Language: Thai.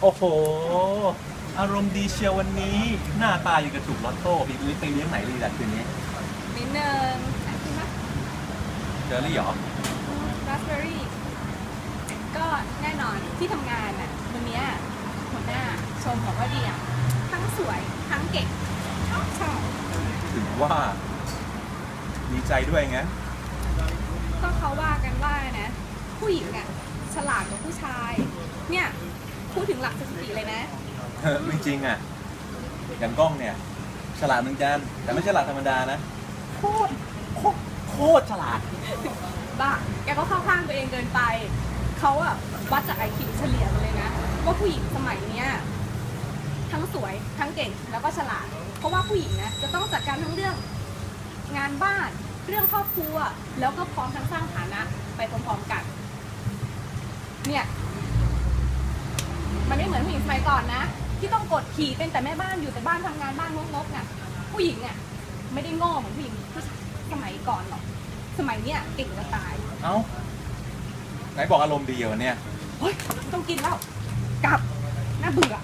โอ้โห อารมณ์ดีเชียววันนี้ หน้าตาอย่างกระจุกลอตโต้พี่ตุ้ยไปเลี้ยงไหนดีล่ะคืนนี้นิดนึงอะกินไหมเจอรี่เหรอ ราสเบอร์รี่ก็แน่นอนที่ทำงานอะวันเนี้ยหัวหน้าชมบอกว่าเดียทั้งสวยทั้งเก่งชอบชอบถึงว่า ดีใจด้วยไงก็เขาว่ากันว่านะ ผู้หญิงอะฉลาดกว่าผู้ชาย เนี่ย พูดถึงหลักสถิติเลยนะเออไม่จริงอะอย่างกล้องเนี่ยฉลาดเหมือนกันแต่ไม่ใช่ฉลาดธรรมดานะโคตรโคตรโคตรฉลาดบ้าแกก็เข้าข้างตัวเองเกินไปเขาอะวัดจากไอคิวเฉลี่ยมาเลยนะ ว่าผู้หญิงสมัยเนี้ยทั้งสวยทั้งเก่งแล้วก็ฉลาด เพราะว่าผู้หญิงนะจะต้องจัดการทั้งเรื่องงานบ้านเรื่องครอบครัว แล้วก็พร้อมทั้งสร้างฐานะ ไปพร้อมๆกัน เนี่ย มันไม่เหมือนผู้หญิงสมัยก่อนนะ ที่ต้องกดขี่เป็นแต่แม่บ้านอยู่แต่บ้านทำงานบ้านงกๆน่ะผู้หญิงเนี่ยไม่ได้โง่เหมือนผู้หญิงผู้ชายสมัยก่อนหรอกสมัยเนี้ยเก่งจะตายเอ้าไหนบอกอารมณ์ดีวันเนี่ยเฮ้ยไม่ต้องกินแล้วกลับน่าเบื่อ